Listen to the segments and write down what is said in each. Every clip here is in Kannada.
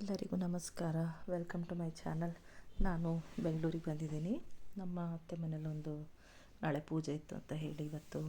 ಎಲ್ಲರಿಗೂ ನಮಸ್ಕಾರ. ವೆಲ್ಕಮ್ ಟು ಮೈ ಚಾನಲ್ ನಾನು ಬೆಂಗಳೂರಿಗೆ ಬಂದಿದ್ದೀನಿ. ನಮ್ಮ ಅತ್ತೆ ಮನೇಲಿ ಒಂದು ನಾಳೆ ಪೂಜೆ ಇತ್ತು ಅಂತ ಹೇಳಿ ಇವತ್ತು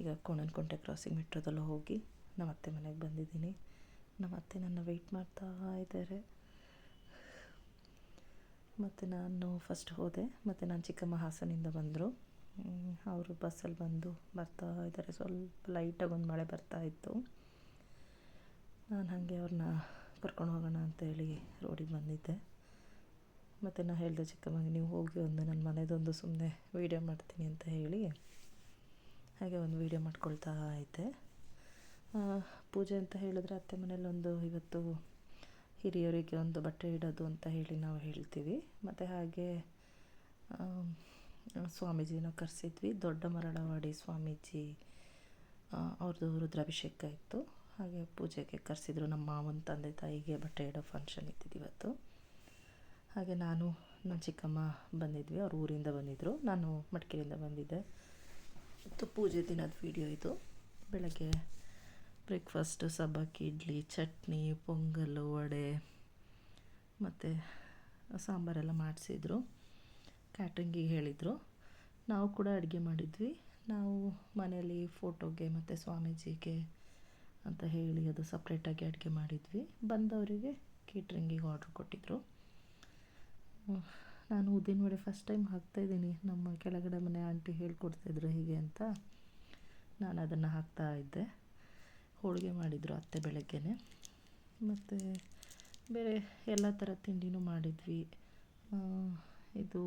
ಈಗ ಕೋಣನಕುಂಟೆ ಕ್ರಾಸಿಂಗ್ ಮೆಟ್ರೋದಲ್ಲೂ ಹೋಗಿ ನಮ್ಮ ಅತ್ತೆ ಮನೆಗೆ ಬಂದಿದ್ದೀನಿ. ನಮ್ಮ ಅತ್ತೆ ನನ್ನ ವೆಯ್ಟ್ ಮಾಡ್ತಾ ಇದ್ದಾರೆ. ಮತ್ತು ನಾನು ಫಸ್ಟ್ ಹೋದೆ. ಮತ್ತು ನಾನು ಚಿಕ್ಕಮ್ಮ ಹಾಸನಿಂದ ಬಂದರು ಅವರು ಬಸ್ಸಲ್ಲಿ ಬಂದು ಬರ್ತಾ ಇದ್ದಾರೆ. ಸ್ವಲ್ಪ ಲೈಟಾಗಿ ಒಂದು ಮಳೆ ಬರ್ತಾ ಇತ್ತು. ನಾನು ಹಾಗೆ ಅವ್ರನ್ನ ಕರ್ಕೊಂಡು ಹೋಗೋಣ ಅಂತೇಳಿ ರೋಡಿಗೆ ಬಂದಿದ್ದೆ. ಮತ್ತು ನಾನು ಹೇಳಿದೆ ಚಿಕ್ಕಮ್ಮಗೆ ನೀವು ಹೋಗಿ ಒಂದು ನನ್ನ ಮನೆದೊಂದು ಸುಮ್ಮನೆ ವೀಡಿಯೋ ಮಾಡ್ತೀನಿ ಅಂತ ಹೇಳಿ. ಹಾಗೆ ಒಂದು ವೀಡಿಯೋ ಮಾಡ್ಕೊಳ್ತಾ ಇದ್ದೆ. ಪೂಜೆ ಅಂತ ಹೇಳಿದ್ರೆ ಅತ್ತೆ ಮನೇಲಿ ಒಂದು ಇವತ್ತು ಹಿರಿಯರಿಗೆ ಒಂದು ಬಟ್ಟೆ ಇಡೋದು ಅಂತ ಹೇಳಿ ನಾವು ಹೇಳ್ತೀವಿ. ಮತ್ತು ಹಾಗೆ ಸ್ವಾಮೀಜಿನ ಕರೆಸಿದ್ವಿ. ದೊಡ್ಡ ಮರಳವಾಡಿ ಸ್ವಾಮೀಜಿ ಅವ್ರದ್ದು ರುದ್ರಾಭಿಷೇಕ ಇತ್ತು. ಹಾಗೆ ಪೂಜೆಗೆ ಕರೆಸಿದ್ರು ನಮ್ಮ ಮಾವನ ತಂದೆ ತಾಯಿಗೆ ಬಟ್ಟೆ ಇಡೋ ಫಂಕ್ಷನ್ ಇತ್ತಿದ್ದು ಇವತ್ತು. ಹಾಗೆ ನಾನು, ನನ್ನ ಚಿಕ್ಕಮ್ಮ ಬಂದಿದ್ವಿ, ಅವ್ರ ಊರಿಂದ ಬಂದಿದ್ದರು ನಾನು ಮಡಿಕೇರಿಯಿಂದ ಬಂದಿದ್ದೆ. ಮತ್ತು ಪೂಜೆ ದಿನದ ವಿಡಿಯೋ ಇದು. ಬೆಳಗ್ಗೆ ಬ್ರೇಕ್ಫಾಸ್ಟು ಸಬ್ಬಕ್ಕಿ, ಇಡ್ಲಿ, ಚಟ್ನಿ ಪೊಂಗಲ್ಲು ವಡೆ ಮತ್ತು ಸಾಂಬಾರೆಲ್ಲ ಮಾಡಿಸಿದ್ರು. ಕ್ಯಾಟ್ರಿಂಗಿಗೆ ಹೇಳಿದರು. ನಾವು ಕೂಡ ಅಡುಗೆ ಮಾಡಿದ್ವಿ. ನಾವು ಮನೆಯಲ್ಲಿ ಫೋಟೋಗೆ ಮತ್ತು ಸ್ವಾಮೀಜಿಗೆ ಅಂತ ಹೇಳಿ ಅದು ಸಪ್ರೇಟಾಗಿ ಅಡುಗೆ ಮಾಡಿದ್ವಿ. ಬಂದವರಿಗೆ ಕೇಟ್ರಿಂಗಿಗೆ ಆರ್ಡ್ರ್ ಕೊಟ್ಟಿದ್ದರು. ನಾನು ಉದ್ದಿನ ವಡೆ ಫಸ್ಟ್ ಟೈಮ್ ಹಾಕ್ತಾಯಿದ್ದೀನಿ ನಮ್ಮ ಕೆಳಗಡೆ ಮನೆ ಆಂಟಿ ಹೇಳ್ಕೊಡ್ತಾಯಿದ್ರು ಹೀಗೆ ಅಂತ. ನಾನು ಅದನ್ನು ಹಾಕ್ತಾ ಇದ್ದೆ. ಹೋಳಿಗೆ ಮಾಡಿದರು ಅತ್ತೆ ಬೆಳಗ್ಗೆನೆ. ಮತ್ತು ಬೇರೆ ಎಲ್ಲ ಥರ ತಿಂಡಿನೂ ಮಾಡಿದ್ವಿ. ಇದು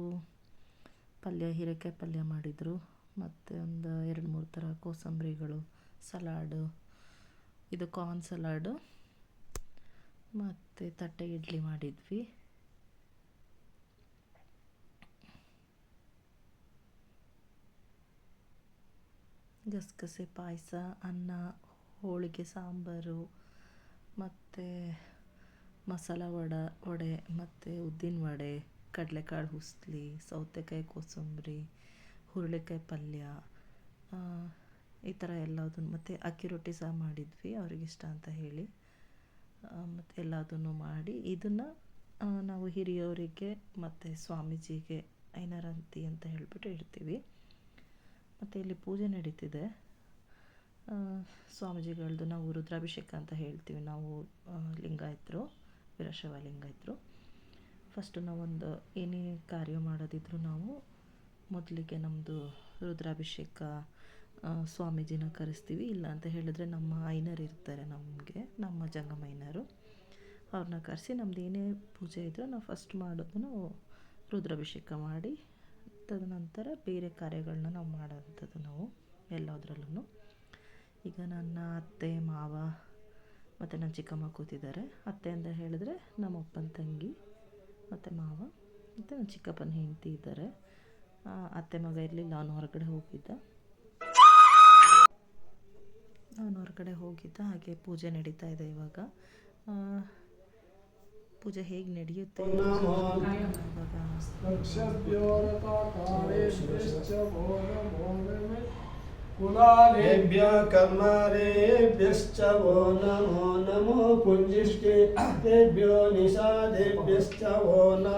ಪಲ್ಯ, ಹೀರೆಕಾಯಿ ಪಲ್ಯ ಮಾಡಿದರು. ಮತ್ತು ಒಂದು ಎರಡು ಮೂರು ಥರ ಕೋಸಂಬರಿಗಳು, ಸಲಾಡು ಇದು ಕಾರ್ನ್ ಸಲಾಡು ಮತ್ತು ತಟ್ಟೆ ಇಡ್ಲಿ ಮಾಡಿದ್ವಿ. ಗಸಗಸೆ ಪಾಯಸ, ಅನ್ನ, ಹೋಳಿಗೆ ಸಾಂಬಾರು, ಮತ್ತು ಮಸಾಲ ವಡ, ವಡೆ, ಮತ್ತು ಉದ್ದಿನ ವಡೆ, ಕಡಲೆಕಾಳು ಹುಸ್ಲಿ, ಸೌತೆಕಾಯಿ ಕೋಸಂಬರಿ, ಹುರುಳಿಕಾಯಿ ಪಲ್ಯ ಈ ಥರ ಎಲ್ಲದನ್ನು ಮತ್ತು ಅಕ್ಕಿ ರೊಟ್ಟಿ ಸಹ ಮಾಡಿದ್ವಿ ಅವ್ರಿಗಿಷ್ಟ ಅಂತ ಹೇಳಿ. ಮತ್ತು ಎಲ್ಲದನ್ನು ಮಾಡಿ, ಇದನ್ನು ನಾವು ಹಿರಿಯವರಿಗೆ ಮತ್ತು ಸ್ವಾಮೀಜಿಗೆ ಐನರಂತಿ ಅಂತ ಹೇಳಿಬಿಟ್ಟು ಇಡ್ತೀವಿ. ಮತ್ತು ಇಲ್ಲಿ ಪೂಜೆ ನಡೀತಿದೆ. ಸ್ವಾಮೀಜಿಗಳದ್ದು ನಾವು ರುದ್ರಾಭಿಷೇಕ ಅಂತ ಹೇಳ್ತೀವಿ, ನಾವು ಲಿಂಗಾಯತರು, ವೀರಶೈವ ಲಿಂಗಾಯತರು. ಫಸ್ಟು ನಾವೊಂದು ಏನೇ ಕಾರ್ಯ ಮಾಡೋದಿದ್ರು ನಾವು ಮೊದಲಿಗೆ ನಮ್ಮದು ರುದ್ರಾಭಿಷೇಕ ಸ್ವಾಮೀಜಿನ ಕರೆಸ್ತೀವಿ. ಇಲ್ಲ ಅಂತ ಹೇಳಿದ್ರೆ ನಮ್ಮ ಐನರ್ ಇರ್ತಾರೆ ನಮಗೆ, ನಮ್ಮ ಜಂಗಮೈನರು ಅವ್ರನ್ನ ಕರೆಸಿ ನಮ್ದು ಏನೇ ಪೂಜೆ ಇದ್ದರೂ ನಾವು ಫಸ್ಟ್ ಮಾಡೋದನ್ನು ರುದ್ರಾಭಿಷೇಕ ಮಾಡಿ, ತದನಂತರ ಬೇರೆ ಕಾರ್ಯಗಳನ್ನ ನಾವು ಮಾಡೋವಂಥದ್ದು ನಾವು ಎಲ್ಲದರಲ್ಲೂ ಈಗ ನನ್ನ ಅತ್ತೆ, ಮಾವ ಮತ್ತು ನನ್ನ ಚಿಕ್ಕಮ್ಮ ಕೂತಿದ್ದಾರೆ. ಅತ್ತೆ ಅಂತ ಹೇಳಿದ್ರೆ ನಮ್ಮ ಅಪ್ಪನ ತಂಗಿ, ಮತ್ತು ಮಾವ, ಮತ್ತು ನನ್ನ ಚಿಕ್ಕಪ್ಪನ ಹೆಂಡತಿ ಇದ್ದಾರೆ. ಅತ್ತೆ ಮಗ ಇರಲಿಲ್ಲ, ಅವನು ಹೊರಗಡೆ ಹೋಗಿದ್ದ. ಹೊರಗಡೆ ಹೋಗಿದ್ದ ಹಾಗೆ ಪೂಜೆ ನಡೀತಾ ಇದೆ ಇವಾಗ ಪೂಜೆ ಹೇಗೆ ನಡೆಯುತ್ತೆ ಕುಲಾಭ್ಯ ಕರ್ಮರೇಭ್ಯಶ್ಚ ಓ ನಮೋ ನಮೋ ಪುಂಜಿಷ್ಠೇಭ್ಯೋ ನಿಷಾದೇಭ್ಯಶ್ಚ ಓ ನಮೋ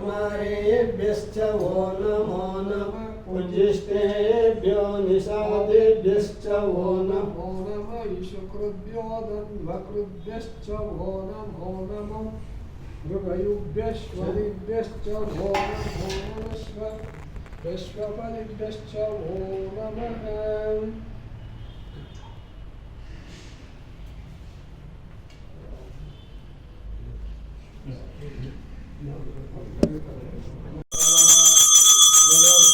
कुमारे व्यश्च वो नमो न पूज्यस्तेभ्यो निषादेभ्यश्च वो नमो नमः ईशकृभ्यो दन्वकृभ्यश्च वो नमो नमः मृगयुभ्यश्वरिभ्यश्च वो नमो नमस्व विश्वपरिभ्यश्च वो नमः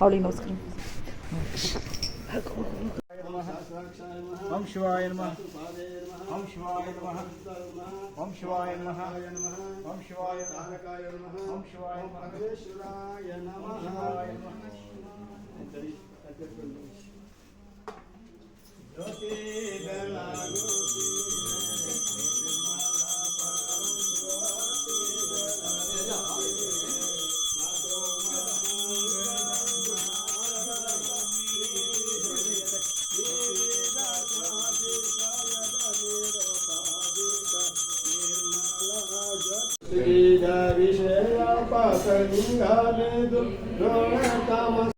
ಅವಳಿಗೆ ನಮಸ್ಕಾರ ಓಂ ಶಿವಾಯ ನಮಃ ಓಂ ಶಿವಾಯ ನಮಃ ಓಂ ಶಿವಾಯ ನಮಃ ಓಂ ಶಿವಾಯ ನಮಃ ಓಂ ಶಿವಾಯ ನಮಃ ಮಹೇಶ್ವರಾಯ ನಮಃ ಜ್ಯೋತಿ శ్రీధరిషయ పసంగాలేదు ద్రోణ కామ